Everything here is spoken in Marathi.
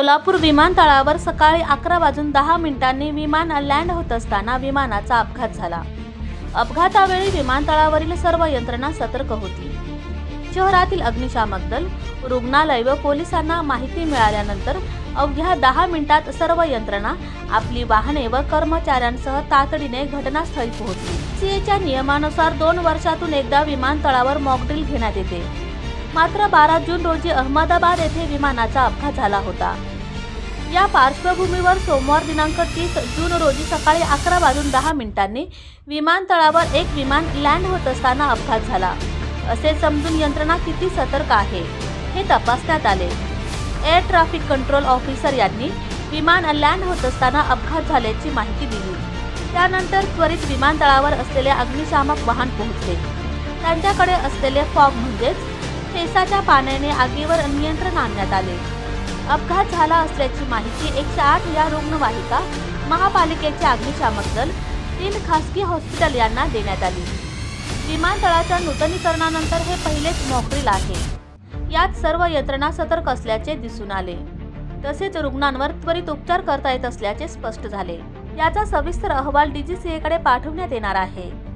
सोलापूर विमानतळावर सकाळी अकरा वाजून दहा मिनिटांनी विमान लँड होत असताना विमानाचा अपघात झाला. अपघातावेळी विमानतळावरील सर्व यंत्रणा सतर्क होती. शहरातील अग्निशामक दल रुग्णालय व पोलिसांना माहिती मिळाल्यानंतर अवघ्या दहा मिनिटात सर्व यंत्रणा आपली वाहने व कर्मचाऱ्यांसह तातडीने घटनास्थळी पोहोचली. सीएच्या नियमानुसार दोन वर्षातून एकदा विमानतळावर मॉकड्रिल घेण्यात येते. मात्र बारा जून रोजी अहमदाबाद येथे विमानाचा अपघात झाला होता. या पार्श्वभूमीवर सोमवार दिनांक तीस जून रोजी सकाळी अकरा वाजून दहा मिनिटांनी विमानतळावर एक विमान लँड होत असताना अपघात झाला. असे समजून यंत्रणा किती सतर्क आहे हे तपासण्यात आले. एअर ट्रॅफिक कंट्रोल ऑफिसर यांनी विमान लँड होत असताना अपघात झाल्याची माहिती दिली. त्यानंतर त्वरित विमानतळावर असलेले अग्निशामक वाहन पोहोचले. त्यांच्याकडे असलेले फॉग म्हणजेच फेसाच्या पाण्याने आगीवर नियंत्रण आणण्यात आले. अपघात झाला असल्याची माहिती एकशे आठ या रुग्णवाहिका महापालिकेचे अग्निशामक दल तीन खासगी हॉस्पिटल यांना देण्यात आली. विमानतळाच्या नूतनीकरणानंतर हे पहिलेच नोकरील आहे. यात सर्व यंत्रणा सतर्क असल्याचे दिसून आले. तसेच रुग्णांवर त्वरित उपचार करता येत असल्याचे स्पष्ट झाले. याचा सविस्तर अहवाल डीजीसीएकडे पाठवण्यात येणार आहे.